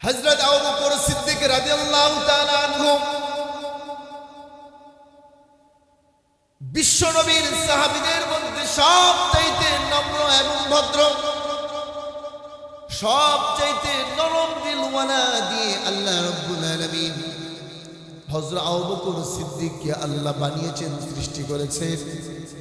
হযরত আবু সিদ্দিক রাদিয়াল্লাহু তাআলা আনহু বিশ্ব নবীর সাহাবীদের মধ্যে সবচাইতে নম্র এবং ভদ্র, সবচাইতে নরম দিলওয়ালা দিয়ে আল্লাহ রাব্বুল আলামিন হযরত আবু সিদ্দিককে আল্লাহ বানিয়েছেন, সৃষ্টি করেছেন।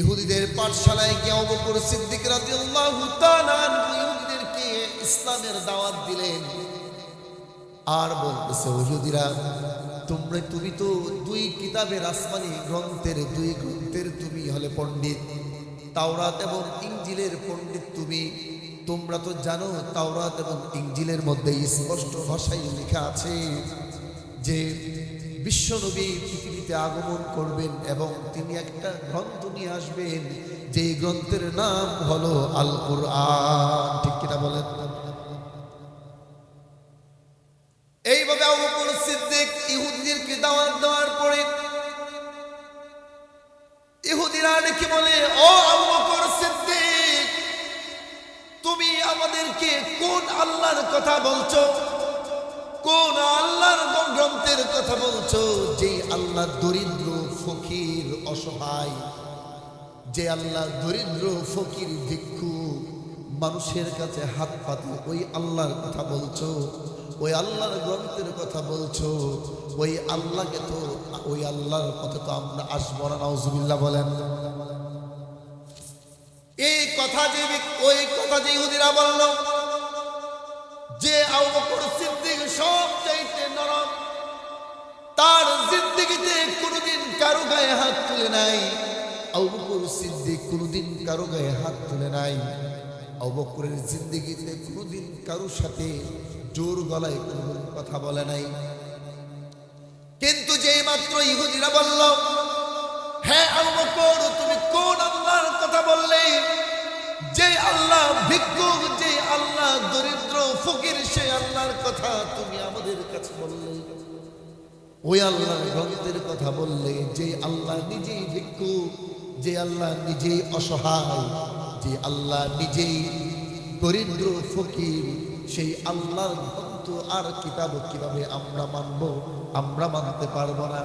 ইহুদিদের পাঠশালায় গিয়ে আবু বকর সিদ্দিক রাদিয়াল্লাহু ইহুদিদেরকে ইসলামের দাওয়াত দিলেন। আর বলতেছে ইহুদিরা তোমরা তুমি তো দুই কিতাবের আসমানি গ্রন্থের, দুই গ্রন্থের তুমি হলে পণ্ডিত। তাওরাত এবং ইঞ্জিলের পণ্ডিত তুমি। তোমরা তো জানো, তাওরাত এবং ইঞ্জিলের মধ্যে স্পষ্ট ভাষায় লেখা আছে যে বিশ্বনবী পৃথিবীতে আগমন করবেন এবং তিনি একটা গ্রন্থ নিয়ে আসবেন যে গ্রন্থের নাম হলো আল কোরআন ঠিক কিনা বলেন? এইভাবে সিদ্দিক ইহুদিদেরকে দাওয়াত দেওয়ার পরে ইহুদিরা নাকি বলে, ও আবু বকর সিদ্দিক, তুমি আমাদেরকে কোন আল্লাহর কথা বলছো? কোন আল্লাহর গ্রন্থের কথা বলছো? যে আল্লাহ দরিদ্র, ফকির, অসহায়, যে আল্লাহ দরিদ্র, ফকির ভিক্ষু মানুষের কাছে হাত পাতে, ওই আল্লাহর কথা বলছো? ওই আল্লাহর গ্রন্থের কথা বলছো? ওই আল্লাহকে তো, ওই আল্লাহর কথা তো আমরা আসব না বলেন। এই কথা যে ওই কথা যে ইহুদিরা বলল যে সিদ্দিক সব চাইতে নরম, তার জিন্দিগিতে কোনোদিন কারও গায়ে হাত তুলে নাই। আবু সিদ্দিক কোনোদিন কারও গায়ে হাত তুলে নাই। আবু বকরের জিন্দিগিতে কোনোদিন কারোর সাথে জোর গলায় কোনোদিন কথা বলে নাই। কিন্তু যেই মাত্র ইহুদিরা বলল হ্যাঁ আবু বকর তুমি কোন আল্লাহর কথা বললে? যে আল্লাহ ভিক্ষুক, যে আল্লাহ দরিদ্র, ফকির, সে আল্লাহর কথা তুমি আমাদের কাছে বললে। ওই আল্লাহর গ্রন্থের কথা বললে, যে আল্লাহ নিজেই ভিক্ষু যে আল্লাহ নিজেই অসহায়, যে আল্লাহ নিজেই দরিদ্র, ফকির, সেই আল্লাহর গ্রন্থ আর কিতাব কীভাবে আমরা মানব, আমরা মানতে পারব না?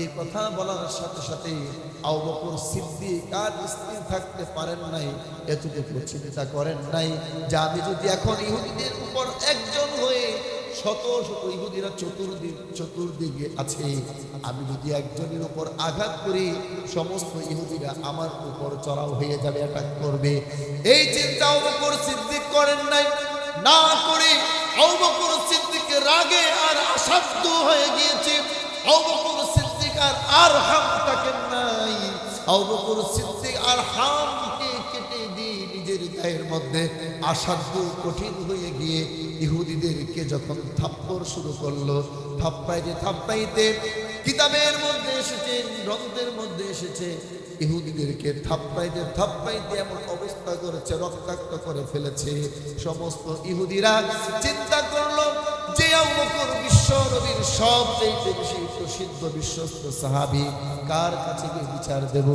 এই কথা বলার সাথে সাথে বকর সিদ্দিক আর স্থির থাকতে পারেন নাই এতটুকু চিন্তা করেন নাই। যে আমি যদি এখন ইহুদিদের উপর একজন হয়ে শত শত ইহুদিরা চতুর্দিক চতুর্দিকে আছে, আমি যদি একজনের উপর আঘাত করি, সমস্ত ইহুদিরা আমার উপর চড়াও হয়ে যাবে অ্যাটাক করবে। এই চিন্তা অবকর সিদ্দিক করেন নাই। না করে অবকর সিদ্দিকের রাগে আর অসাধ্য হয়ে গিয়েছে। অবকর আর আর থাকেন নাই। অবকর সিদ্দিক ইহুদিদেরকে যখন শুরু করল মধ্যে এসেছে মধ্যে এসেছে, ইহুদিদেরকে এমন অবস্থা করেছে, রক্তাক্ত করে ফেলেছে। সমস্ত ইহুদিরা চিন্তা করল সবচেয়ে বেশি প্রসিদ্ধ বিশ্বস্ত সাহাবি কার কাছে গিয়ে বিচার দেব?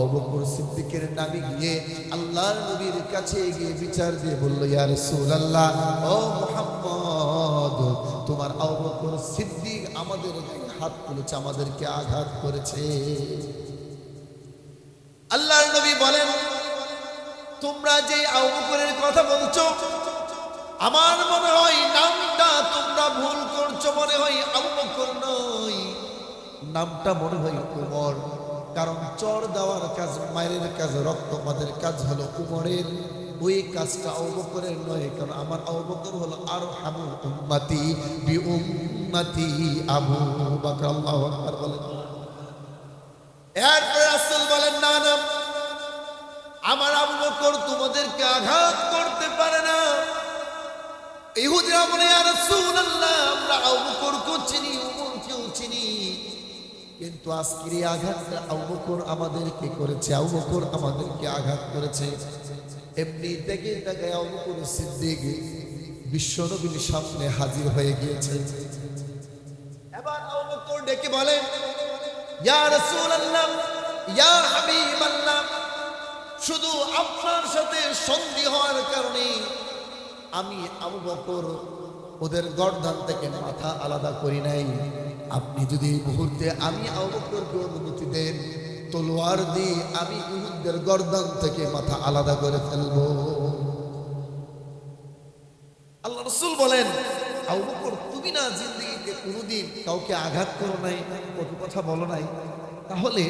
অবকর সিদ্দিকের নামে গিয়ে আল্লাহর নবীর কাছে গিয়ে বিচার দিয়ে বলল, ইয়া রাসূলুল্লাহ, ও মুহাম্মদ, তোমার অবকর সিদ্দিক আমাদের গায়ে হাত তুলেছে, আমাদেরকে আঘাত করেছে। আল্লাহর নবী বলেন, তোমরা যে আবুবকরের কথা বলছো, আমার মনে হয় নামটা তোমরা ভুল করছ মনে হয়, আবু বকর নয়। নামটা মনে হয় উমর, কারণ চর দেওয়ার কাজ, মায়ের কাজ রক্তপাতের কাজ হলো উমরের। ওই কাজটা অবকরের নয়, কারণ আমার অবকর হলো আরও হামু উম্মাতি বি উম্মাতি আবু বকর, আল্লাহু আকবার বলেন। এরপরে রাসূল বলেন, না না, আমার আবু বকর তোমাদেরকে আঘাত করতে পারে না। ইহুদিরা বলে আর রাসূলুল্লাহ, আমরা আবু বকরকে চিনি কিন্তু আজকের এই আঘাতটা আউবকর আমাদেরকে করেছে আউবকর আমাদেরকে আঘাত করেছে। এমনি দেখে দেখে আউবকর সিদ্দিক বিশ্বনবীর সামনে হাজির হয়ে গিয়েছে। এবার আউবকর ডেকে বলেন ইয়া রাসূলুল্লাহ, ইয়া হাবিবাল্লাহ, শুধু আপনার সাথে সন্ধি হওয়ার কারণে আমি আবু বকর, ওদের গর্দান থেকে মাথা আলাদা করি নাই। আপনি যদি মুহূর্তে আমি আবু বকরকে অনুমতি দেন, তলোয়ার দিয়ে আমি ইহুদদের গর্দান থেকে মাথা আলাদা করে ফেলব। আল্লাহ রসুল বলেন, আবু বকর, তুমি না জিন্দগিতে কোনোদিন কাউকে আঘাত করো নাই কত কথা বলো নাই। তাহলে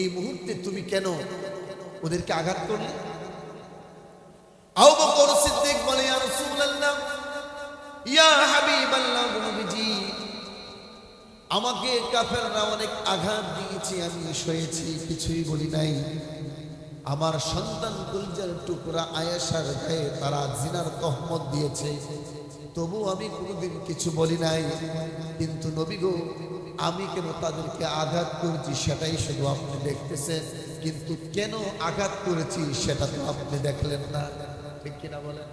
এই মুহূর্তে তুমি কেন ওদেরকে আঘাত করলে? আবু বকর বলে নবীজি, আমাকে কাফেররা অনেক আঘাত দিয়েছে, আমি সয়েছি, কিছুই বলি নাই। আমার সন্তান কুলজার টুকরা আয়েশার গায়ে তারা জিনার তহমত দিয়েছে। তবু আমি কোনোদিন কিছু বলি নাই। কিন্তু নবী গো, আমি কেন তাদেরকে আঘাত করেছি সেটাই শুধু আপনি দেখতেছেন। কিন্তু কেন আঘাত করেছি সেটা তো আপনি দেখলেন না। ঠিক কিনা বলেন?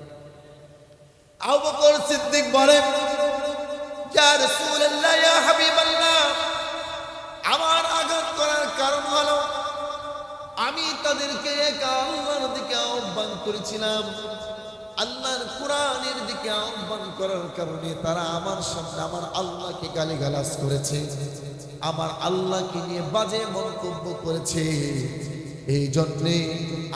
আবু বকর সিদ্দিক বলেন, ইয়া রাসূলুল্লাহ, ইয়া হাবিবাল্লাহ, আমার আঘাত করার কারণ হলো আমি তাদেরকে আল্লাহর দিকে আহ্বান করেছিলাম। আল্লাহর কোরআনের দিকে আহ্বান করার কারণে তারা আমার সামনে আমার আল্লাহকে গালিগালাজ করেছে। আমার আল্লাহকে নিয়ে বাজে মন্তব্য করেছে। এই জন্যে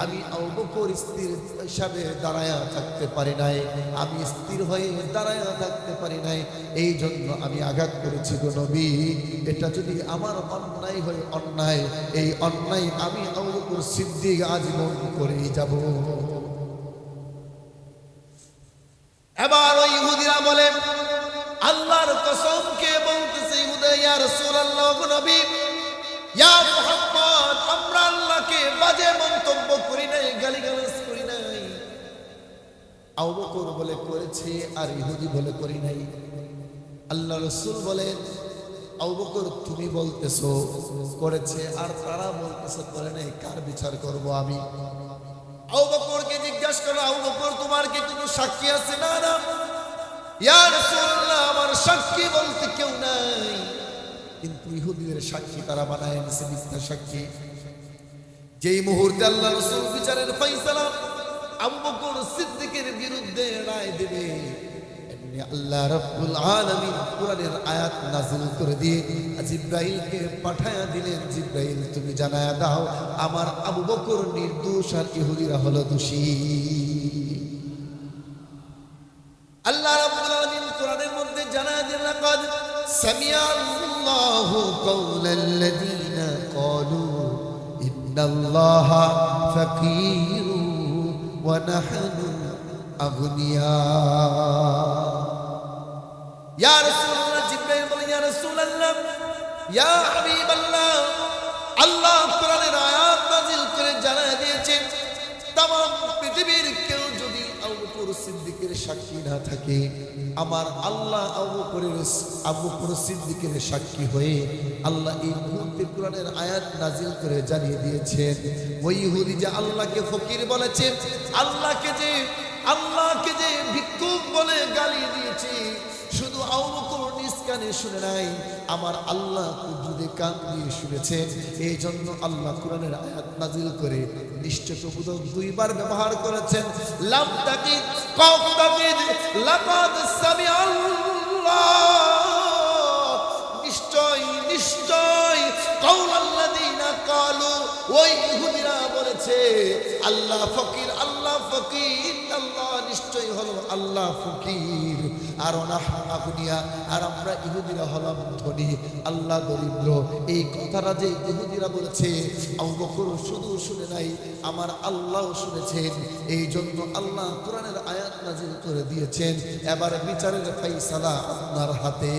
আমি অবকর স্থির হিসাবে দাঁড়ায়া থাকতে পারি নাই। আমি স্থির হয়ে দাঁড়ায়া থাকতে পারি নাই। এই জন্য আমি আঘাত করেছি গো নবী। এটা যদি আমার অন্যায় হয় অন্যায়, এই অন্যায় আমি অবকর সিদ্দিক আজীবন করেই যাব। এবার ওই ইহুদিরা বলে, আল্লাহর কসম কে বলতেছে ইহুদা, ইয়া রাসূলুল্লাহ নবী, ইয়া মুহাম্মদ আবু বকর বলে করেছে, আর ইহুদি বলে করি নাই। আল্লাহ রসুল বলেন আবু বকর তুমি বলতেছো, করেছে, আর তারা বলতেছে, করে নাই, কার বিচার করব আমি? আবু বকরকে জিজ্ঞাসা করো আবু বকর তোমার কি কোনো সাক্ষী আছে? না না। আমার সাক্ষী বলতে কেউ নাই। কিন্তু ইহুদিদের সাক্ষী তারা বানায় এনেছে, মিথ্যা সাক্ষী। যেই মুহূর্তে আল্লাহ রসুল বিচারের ফয়সালা আবু সিদ্দিকের বিরুদ্ধে রায় দেবে। আল্লাহ রাব্বুল আলামিন কোরআনের আয়াত নাযিল করে দিয়ে জিব্রাইলকে পাঠায়া দিলেন। জিব্রাইল, তুমি জানায়া দাও, আমার আবু বকর নির্দোষ আর ইহুদিরা হলো দোষী। আল্লাহ আলামিন কোরআনের মধ্যে জানায়া দিলেন সামিআ আল্লাহু ক্বালু, ইন্নাল্লাহা ফাকীরু ওয়া নাহনু আগনিয়া ইয়া রাসূলুল্লাহ জিবরাইল বলে ইয়া রাসূলুল্লাহ ইয়া হাবিবাল্লাহ আল্লাহ সিদ্দিকের সাক্ষী না থাকে, আমার আল্লাহ আবু করে আবু করে সিদ্দিকের সাক্ষী হয়ে আল্লাহ এই মুহূর্তে কোরআনের আয়াত নাজিল করে জানিয়ে দিয়েছেন, ওই হুদি যে আল্লাহকে ফকির বলেছে, আল্লাহকে যে আল্লাহকে যে ভিক্ষুক বলে গালি দিয়েছে, শুধু আবু কানে শুনে নাই, আমার আল্লাহ কুদরতে কান দিয়ে শুনেছেন। এই জন্য আল্লাহ কোরআনের আয়াত নাজিল করে নিশ্চয় প্রবোধক দুইবার ব্যবহার করেছেন। লাম তাকিদ কফ তাকিদ, লাকাদ সামি আল্লাহ ওই ইহুদিরা বলেছে, আল্লাহ ফকির আল্লাহ ফকির, আল্লাহ নিশ্চয় হলো আল্লাহ ফকির। আর অনাহুনিয়া আর আমরা ইহুদিরা হলাম ধনী। আল্লাহ দরিদ্র। এই কথাটা যে ইহুদিরা বলেছে আবু শুধু শুনে নাই, আমার আল্লাহ শুনেছেন। এই জন্য আল্লাহ কোরআনের আয়াত নাজিল করে দিয়েছেন। এবার বিচারের ফাইসালা আপনার হাতে।